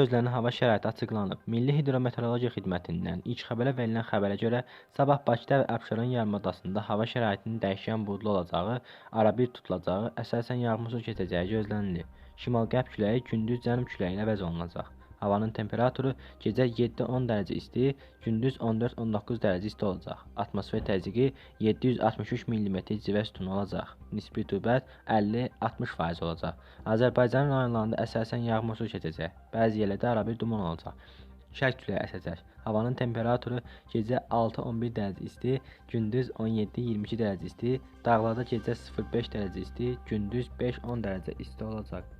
Gözlənilən hava şəraiti açıqlanıb. Milli Hidrometeorologiya Xidmətindən ilk xəbərə verilən xəbərə görə sabah Bakıda və Abşeron yarımadasında hava şəraitinin dəyişkən buludlu olacağı, arabir tutulacağı, əsasən yağmursuz keçəcəyi gözlənilir. Şimal-qərb küləyi gündüz cənub küləyi ilə əvəz olunacaq. Havanın temperaturu gecə 7-10 dərəcə isti, gündüz 14-19 dərəcə isti olacaq. Atmosfer təzyiqi 763 mm civə sütunu olacaq. Nisbi rütubət 50-60% olacaq. Azərbaycanın rayonlarında əsasən yağmursuz keçəcək. Bəzi yerlərdə arabir duman olacaq. Şərq küləyi əsəcək. Havanın temperaturu gecə 6-11 dərəcə isti, gündüz 17-22 dərəcə isti, dağlarda gecə 0-5 dərəcə isti, gündüz 5-10 dərəcə isti olacaq.